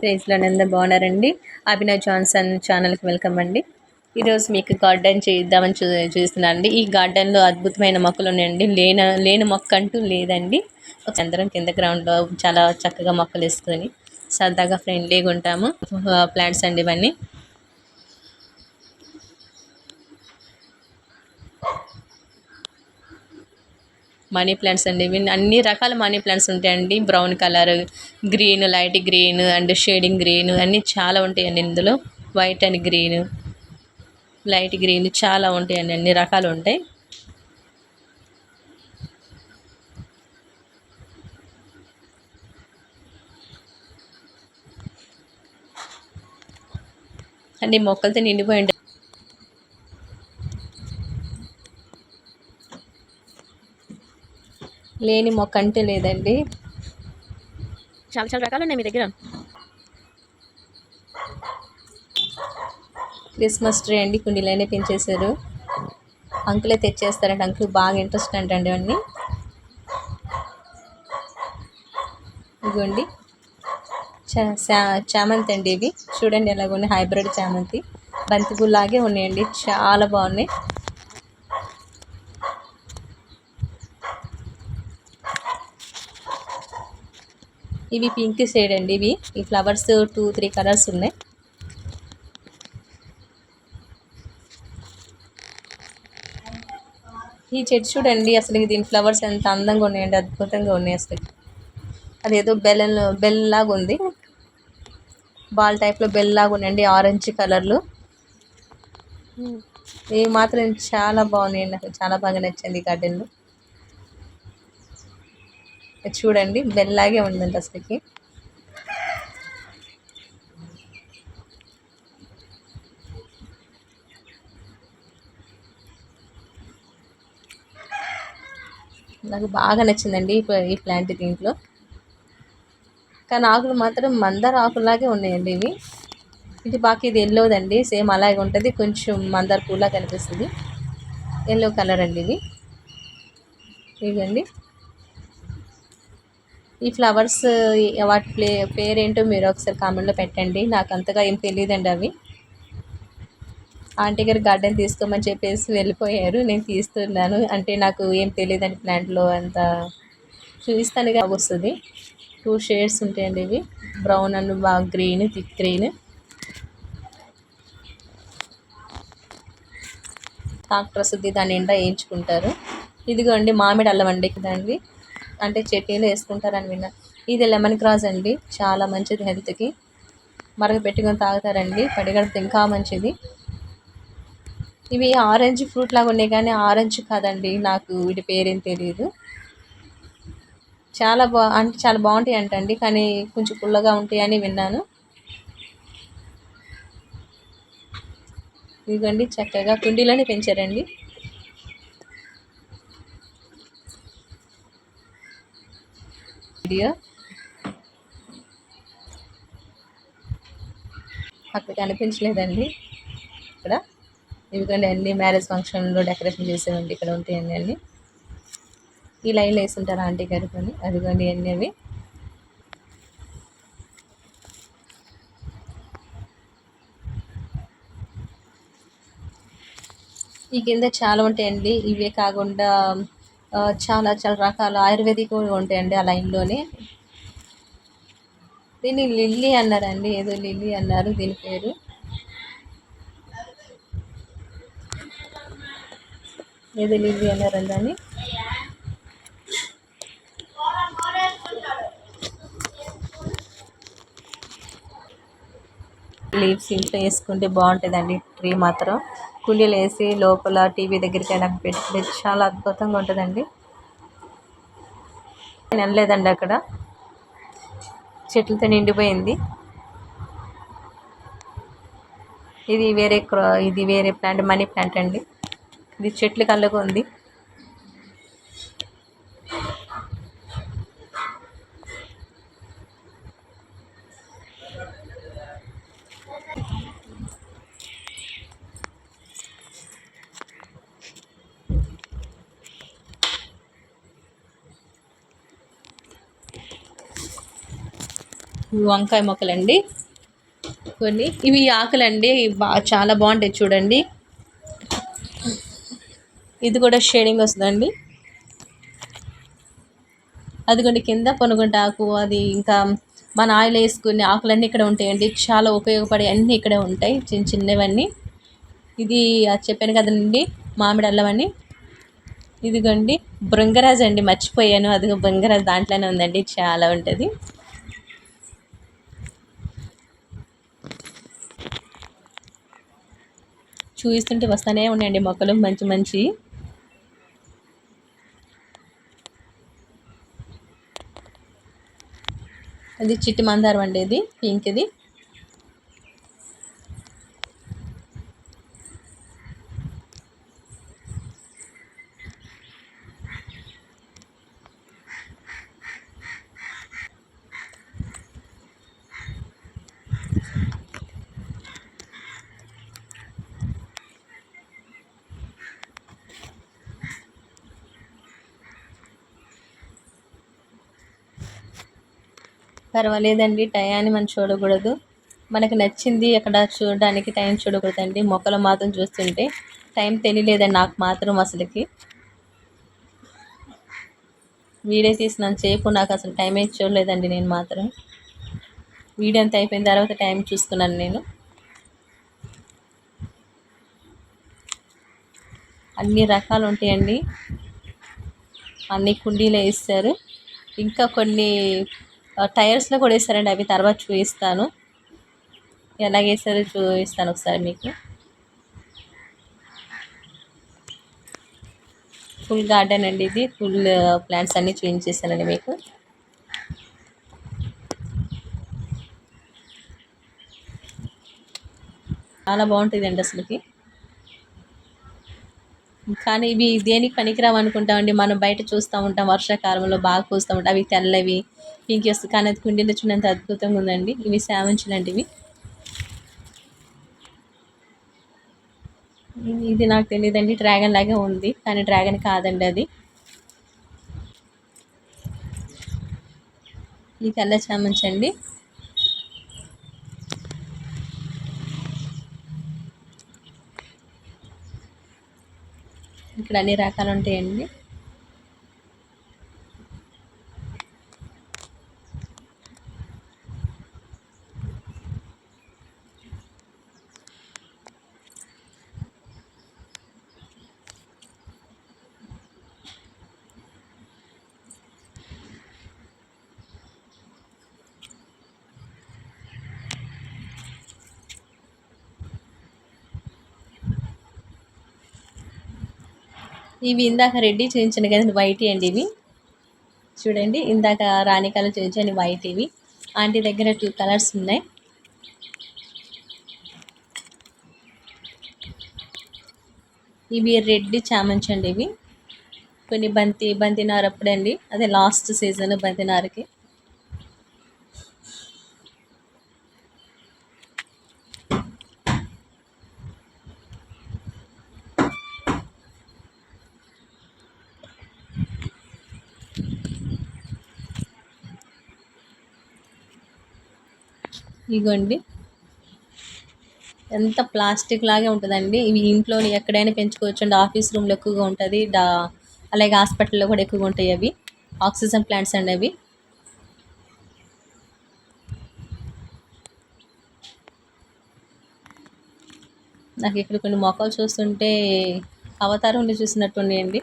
ప్రైజ్లో అందరూ బాగున్నారండి. అభినవ్ జాన్సన్ ఛానల్కి వెల్కమ్ అండి. ఈరోజు మీకు గార్డెన్ చేద్దామని చూ చూస్తున్నాను అండి. ఈ గార్డెన్లో అద్భుతమైన మొక్కలు ఉన్నాయండి. లేన లేని మొక్క అంటూ లేదండి. ఒక అందరం కింద గ్రౌండ్లో చాలా చక్కగా మొక్కలు వేసుకొని సరదాగా ఫ్రెండ్లీగా ఉంటాము. ప్లాంట్స్ అండి ఇవన్నీ. మనీ ప్లాంట్స్ అండి. ఇవి అన్ని రకాల మనీ ప్లాంట్స్ ఉంటాయండి. Brown colour green light green and shading green అన్నీ చాలా ఉంటాయండి ఇందులో. White and green light green చాలా ఉంటాయండి. అన్ని రకాలు ఉంటాయి. అన్ని మొక్కలతో నిండిపోయి లేని మొక్క అంటే లేదండి. చాలా చాలా రకాలు ఉన్నాయి మీ దగ్గర. క్రిస్మస్ ట్రీ అండి కుండీలోనే పెంచేశారు. అంకులే తెచ్చేస్తారంట అంకుల్ బాగా ఇంట్రెస్ట్ అంటండి అన్నీ ఇదిగోండి. చామంతి అండి ఇవి. చూడండి ఎలాగున్నాయి హైబ్రిడ్ చామంతి. బంతి లాగే ఉన్నాయండి చాలా బాగున్నాయి. ఇవి పింక్ షేడ్ అండి ఇవి. ఈ ఫ్లవర్స్ టూ త్రీ కలర్స్ ఉన్నాయి. ఈ చెట్టు చూడండి అసలు దీని ఫ్లవర్స్ ఎంత అందంగా ఉన్నాయండి అద్భుతంగా ఉన్నాయి అసలు. అదేదో బెల్ బెల్ లాగా ఉంది. బాల్ టైప్లో బెల్ లాగా ఉన్నాయండి ఆరెంజ్ కలర్లు. ఇవి మాత్రం చాలా బాగున్నాయండి నాకు చాలా బాగా నచ్చింది గార్డెన్లో. చూడండి బెల్లాగే ఉందండి అసలుకి. నాకు బాగా నచ్చిందండి ఈ ప్లాంట్ దీంట్లో. కానీ ఆకులు మాత్రం మందార ఆకులాగే ఉన్నాయండి ఇవి. ఇది బాకీ ఇది ఎల్లోదండి సేమ్ అలాగే ఉంటుంది కొంచెం మందార పూలా కనిపిస్తుంది. ఎల్లో కలర్ అండి ఇది. ఇదండి ఈ ఫ్లవర్స్ వాటి ప్లే పేరేంటో మీరు ఒకసారి కామెంట్లో పెట్టండి. నాకు అంతగా ఏం తెలియదండి అవి. ఆంటీ గారు గార్డెన్ తీసుకోమని చెప్పేసి వెళ్ళిపోయారు. నేను తీస్తున్నాను. అంటే నాకు ఏం తెలియదండి ప్లాంట్లో అంత చూపిస్తాను వస్తుంది. టూ షేడ్స్ ఉంటాయండి ఇవి. బ్రౌన్ అండ్ బాగా గ్రీన్ థిక్ గ్రీన్. డాక్టర్ వస్తుంది దాని నిండా వేయించుకుంటారు. ఇదిగోండి మామిడి అల్లం అండి దానివి అంటే చట్నీలో వేసుకుంటారని విన్నా. ఇది లెమన్ క్రాస్ అండి. చాలా మంచిది హెల్త్కి మరగ పెట్టుకొని తాగుతారండి. పడిగడితే ఇంకా మంచిది. ఇవి ఆరెంజ్ ఫ్రూట్ లాగా ఉన్నాయి కానీ ఆరెంజ్ కాదండి. నాకు వీటి పేరేం తెలియదు చాలా బా అంటే చాలా బాగుంటాయి అంటండి కానీ కొంచెం పుల్లగా ఉంటాయి అని విన్నాను. ఇదిగోండి చక్కగా కుండీలోనే పెంచారండి. వీడియో అక్కడ కనిపించలేదండి. ఇక్కడ. ఇదిగోండి అన్ని మ్యారేజ్ ఫంక్షన్లో డెకరేషన్ చేసేవండి ఇక్కడ ఉంటాయండి అన్ని ఈ లైన్లో వేసుంటారు ఆంటీ గారు కొని అదిగోండి అన్నీ అవి. ఈ కింద చాలా ఉంటాయండి. ఇవే కాకుండా చాలా చాలా రకాల ఆయుర్వేదిక్ కూడా ఉంటాయండి ఆ లైన్లోనే. దీన్ని లిల్లీ అన్నారండి ఏదో లిల్లీ అన్నారు దీని పేరు. ఏదో లిల్లీ అన్నారండి దాన్ని. లీవ్స్ ఇంట్లో వేసుకుంటే బాగుంటుందండి ట్రీ మాత్రం. కుండీలు వేసి లోపల టీవీ దగ్గరికి అయినా పెట్టుకుంటే చాలా అద్భుతంగా ఉంటుందండి. నేను అనలేదండి అక్కడ. చెట్లతో నిండిపోయింది. ఇది వేరే క్రా ఇది వేరే ప్లాంట్ మనీ ప్లాంట్ అండి. ఇది చెట్లు కళ్ళకు ఉంది. వంకాయ మొక్కలండి. కొన్ని. ఇవి ఆకులండి. బా చాలా బాగుంటాయి చూడండి. ఇది కూడా షేడింగ్ వస్తుందండి. అదిగోండి కింద పొనుగుంట ఆకు అది ఇంకా మన ఆయిల్ వేసుకునే ఆకులన్నీ ఇక్కడ ఉంటాయండి. చాలా ఉపయోగపడే అన్నీ ఇక్కడే ఉంటాయి. చిన్న చిన్నవన్నీ. ఇది అది చెప్పాను కదండి మామిడి అల్లం అని. ఇదిగోండి బృంగరాజు అండి మర్చిపోయాను. అదిగో బృంగరాజు దాంట్లోనే ఉందండి. చాలా ఉంటుంది. చూపిస్తుంటే వస్తూనే ఉన్నాయండి మొక్కలు మంచి మంచి. అది చిట్టి మందారం అండి ఇది పింక్ ఇది. పర్వాలేదండి టయాన్ని మనం చూడకూడదు. మనకు నచ్చింది అక్కడ చూడడానికి టైం చూడకూడదండి. మొక్కలు మాత్రం చూస్తుంటే టైం తెలియలేదండి నాకు మాత్రం అసలుకి. వీడియో తీసిన సేపు నాకు అసలు టైం చూడలేదండి నేను మాత్రం. వీడియో అంతా అయిపోయిన తర్వాత టైం చూసుకున్నాను నేను. అన్ని రకాలు ఉంటాయండి. అన్ని కుండీలే వేస్తారు ఇంకా కొన్ని టైర్స్లో కూడా వేస్తారండి అవి తర్వాత చూపిస్తాను. ఎలా వేస్తారో చూపిస్తాను ఒకసారి మీకు. ఫుల్ గార్డెన్ అండి ఇది ఫుల్ ప్లాంట్స్ అన్నీ చూపించేస్తానండి మీకు. చాలా బాగుంటుందండి అసలుకి. కానీ ఇవి దేనికి పనికిరావు అనుకుంటామండి. మనం బయట చూస్తూ ఉంటాం వర్షాకాలంలో బాగా పూస్తూ ఉంటాం. అవి తెల్లవి పింక్ వస్తుంది కానీ అది కుండీలో చూడంత అద్భుతంగా ఉందండి. ఇవి శామంచులు ఇవి ఇది నాకు తెలియదండి. డ్రాగన్ లాగే ఉంది కానీ డ్రాగన్ కాదండి అది. ఈ తెల్ల చామంచి అండి. ఇక్కడ అన్ని రకాలు ఉంటాయండి. ఇవి ఇందాక రెడ్డి చూపించాను కదండి వైట్ అండి ఇవి. చూడండి ఇందాక రాణి కలర్ చేయించాను వైట్ ఇవి. ఆంటీ దగ్గర టూ కలర్స్ ఉన్నాయి. ఇవి రెడ్ చామంచండి అండి ఇవి. కొన్ని బంతి బంతి నార అప్పుడండి. అదే లాస్ట్ సీజన్ బంతి నారకి ఇగోండి. ఎంత ప్లాస్టిక్ లాగే ఉంటుందండి. ఇవి ఇంట్లో ఎక్కడైనా పెంచుకోవచ్చు అండి. ఆఫీస్ రూమ్లో ఎక్కువగా ఉంటుంది. డా అలాగే హాస్పిటల్లో కూడా ఎక్కువగా ఉంటాయి అవి. ఆక్సిజన్ ప్లాంట్స్ అండి అవి. నాకు ఇక్కడ కొన్ని మొక్కలు చూస్తుంటే అవతారంలో చూసినట్టు ఉన్నాయండి.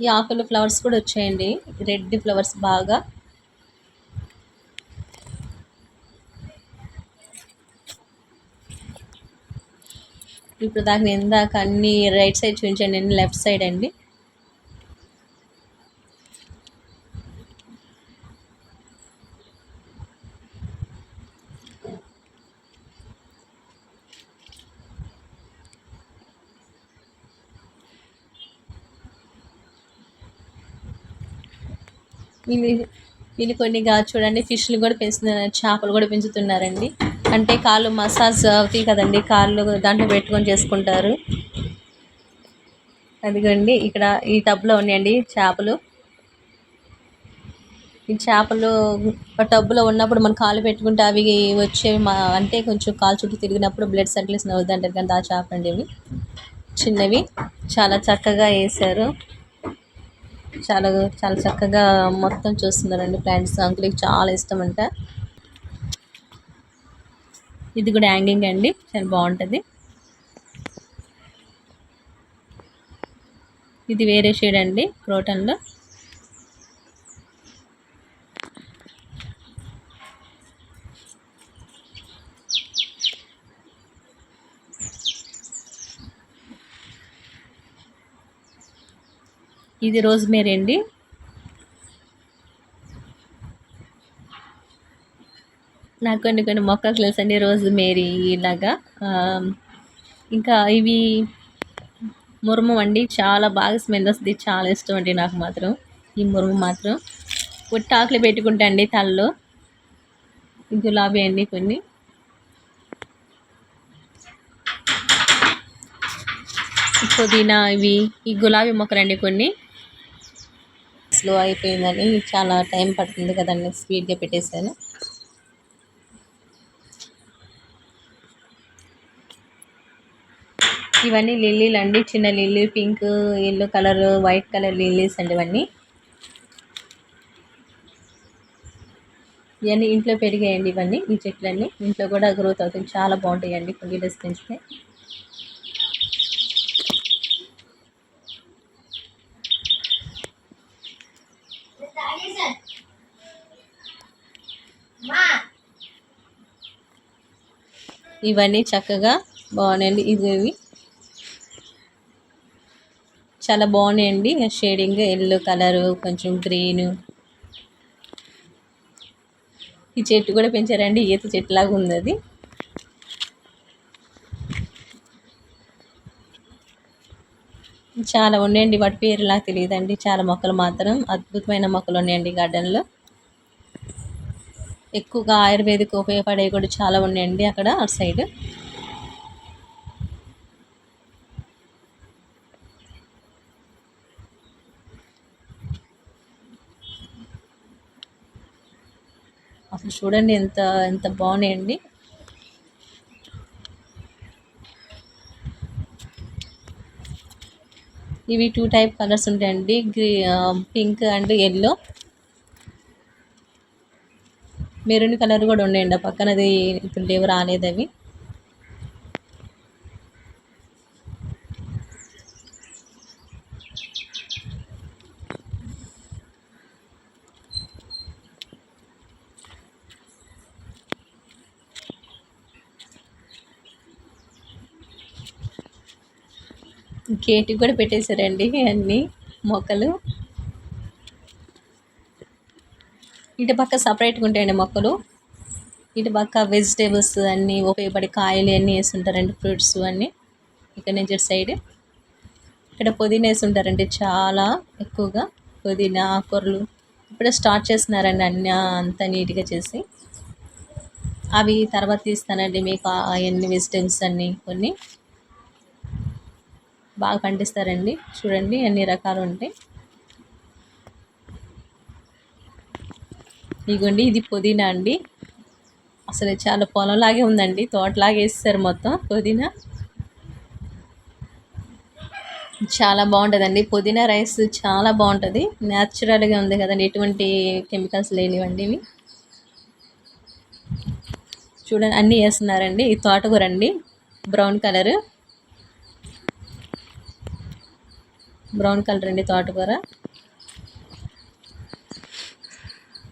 ఈ ఆకులు ఫ్లవర్స్ కూడా వచ్చాయండి. రెడ్ ఫ్లవర్స్ బాగా. ఇప్పుడు దాకా ఇందాక అన్ని రైట్ సైడ్ చూపించండి అన్ని లెఫ్ట్ సైడ్ అండి ఇవి వీళ్ళు కొన్ని చూడండి ఫిష్లు కూడా పెంచుతున్నారు చేపలు కూడా పెంచుతున్నారండి. అంటే కాళ్ళు మసాజ్ అవుతాయి కదండి కాళ్ళు దాంట్లో పెట్టుకొని చేసుకుంటారు. అదిగోండి ఇక్కడ ఈ టబ్లో ఉన్నాయండి చేపలు. ఈ చేపలు ఆ ఉన్నప్పుడు మనం కాలు పెట్టుకుంటే అవి వచ్చేవి మా అంటే కొంచెం కాలు చుట్టూ తిరిగినప్పుడు బ్లడ్ సర్క్యులేషన్ అవుతుంది అంటారు కానీ ఆ చేప అండి ఇవి. చిన్నవి చాలా చక్కగా వేశారు. చాలా చాలా చక్కగా మొత్తం చూస్తున్నారండి ప్లాంట్స్ అంకులకి చాలా ఇష్టం అంట ఇది కూడా హ్యాంగింగ్ అండి. చాలా బాగుంటుంది. ఇది వేరే షేడ్ అండి క్రోటన్లో. ఇది రోజ్ మేరీ అండి. నాకు కొన్ని కొన్ని మొక్కలు తెలుసండి రోజ్ మేరీ ఇలాగా ఇంకా ఇవి మురుము అండి చాలా బాగా స్మెల్ వస్తుంది చాలా ఇష్టం అండి నాకు మాత్రం. ఈ మురుము మాత్రం. పుట్టాకులు పెట్టుకుంటా అండి తలలో. గులాబీ అండి కొన్ని. పుదీనా ఇవి ఈ గులాబీ మొక్కలండి కొన్ని. స్లో అయిపోయిందని చాలా టైం పడుతుంది కదండి స్పీడ్గా పెట్టేశాను ఇవన్నీ లిల్లీలు అండి చిన్న lily pink yellow colour white colour lilies అండి ఇవన్నీ. ఇవన్నీ ఇంట్లో పెరిగాయండి ఇవన్నీ ఈ చెట్లన్నీ. ఇంట్లో కూడా గ్రోత్ అవుతుంది చాలా బాగుంటాయండి కొన్ని డేస్ పెంచితే. ఇవన్నీ చక్కగా బాగున్నాయండి. ఇది ఇవి చాలా బాగున్నాయండి. షేడింగ్ ఎల్లో కలరు కొంచెం గ్రీన్. ఈ చెట్టు కూడా పెంచారండి. ఈత చెట్టు లాగా ఉంది అది చాలా ఉన్నాయండి. వాటి పేరు నాకు తెలియదండి. చాలా మొక్కలు మాత్రం అద్భుతమైన మొక్కలు ఉన్నాయండి గార్డెన్లో. ఎక్కువగా ఆయుర్వేదిక్ ఉపయోగపడేవి కూడా చాలా ఉన్నాయండి అక్కడ అటు సైడ్. అసలు చూడండి ఎంత ఎంత బాగున్నాయండి. ఇవి టూ టైప్ కలర్స్ ఉంటాయండి గ్రీ pink and yellow. Maroon colour కూడా ఉన్నాయండి. పక్కనది పక్కన అది ఇప్పుడు లేవు రాలేదు అవి. గేట్ కూడా పెట్టేశారండి అన్ని మొక్కలు. ఇటు పక్క సపరేట్గా ఉంటాయండి మొక్కలు. ఇటు పక్క వెజిటేబుల్స్ అన్నీ ఉపయోగపడే కాయలు అన్నీ వేస్తుంటారండి ఫ్రూట్స్ అన్నీ. ఇక్కడ నుంచి ఇటు సైడ్ ఇక్కడ పుదీనా వేస్తుంటారండి చాలా ఎక్కువగా. పుదీనా ఆకూరలు ఇప్పుడే స్టార్ట్ చేస్తున్నారండి అన్నీ అంతా నీట్గా చేసి. అవి తర్వాత తీస్తానండి మీకు అవన్నీ వెజిటేబుల్స్ అన్నీ కొన్ని. బాగా పండిస్తారండి. చూడండి అన్ని రకాలు ఉంటాయి. ఇగోండి ఇది పుదీనా అండి. అసలు చాలా పొలంలాగే ఉందండి తోటలాగే వేస్తారు మొత్తం పుదీనా. చాలా బాగుంటుందండి పుదీనా రైస్ చాలా బాగుంటుంది. న్యాచురల్గా ఉంది కదండి ఎటువంటి కెమికల్స్ లేనివండి ఇవి. చూడండి అన్నీ వేస్తున్నారండి ఈ తోటకూర అండి బ్రౌన్ కలర్. బ్రౌన్ కలర్ అండి తోటకూర.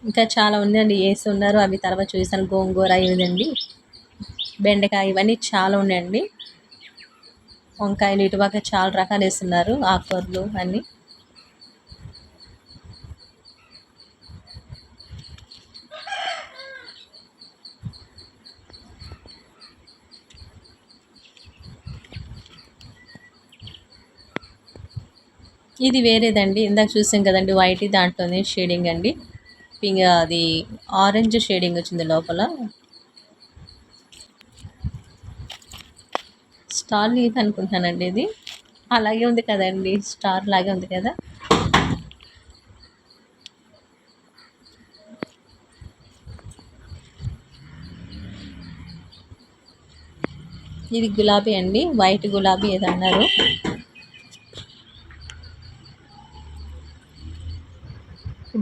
ఇంకా చాలా ఉన్నాయండి వేసి ఉన్నారు అవి తర్వాత చూసాను గోంగూర ఇదండి బెండకాయ ఇవన్నీ చాలా ఉన్నాయండి. వంకాయలు ఇటుపక్క చాలా రకాలు వేస్తున్నారు ఆకుకూరలు అన్నీ. ఇది వేరేదండి ఇందాక చూసాం కదండి వైట్ దాంట్లోనే షేడింగ్ అండి. పింక్ అది ఆరెంజ్ షేడింగ్ వచ్చింది లోపల. స్టార్ లీఫ్ అనుకుంటున్నానండి ఇది. అలాగే ఉంది కదండి స్టార్ లాగే ఉంది కదా. ఇది గులాబీ అండి వైట్ గులాబీ ఏదో అన్నారు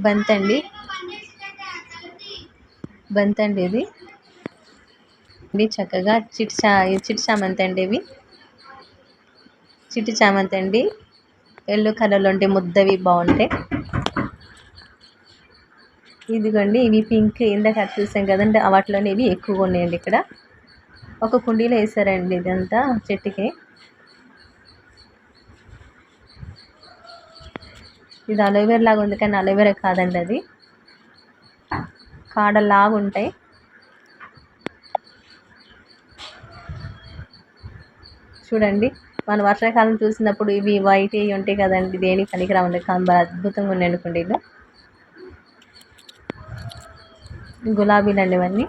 బంత్ అండి. బంత్ అండి ఇది. ఇది చక్కగా చిట్టి చా చిట్టి చామంతి అండి ఇవి. చిట్టి చామంతి అండి. ఎల్లో కలర్లో ఉంటే ముద్దవి బాగుంటాయి. ఇదిగోండి ఇవి పింక్ ఇందాక చూసాం కదండి వాటిలోనే ఇవి ఎక్కువగా ఉన్నాయండి ఇక్కడ. ఒక కుండీలో వేసారండి ఇదంతా చెట్టుకి. ఇది అలోవేరా లాగా ఉంది కానీ అలోవేరా కాదండి అది. కాడలాగా ఉంటాయి చూడండి మన వర్షాకాలం చూసినప్పుడు ఇవి వైట్ అవి ఉంటాయి కదండి దేనికి పనికిరావండి కానీ అద్భుతంగా ఉండే కుండీలో గులాబీలు అండి ఇవన్నీ.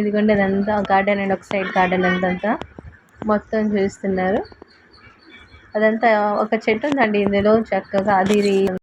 ఇదిగోండి అదంతా గార్డెన్ అండ్ ఒక సైడ్ గార్డెన్ అంతా మొత్తం చూస్తున్నారు. అదంతా ఒక చెట్టు ఉందండి ఇందులో చక్కగా అది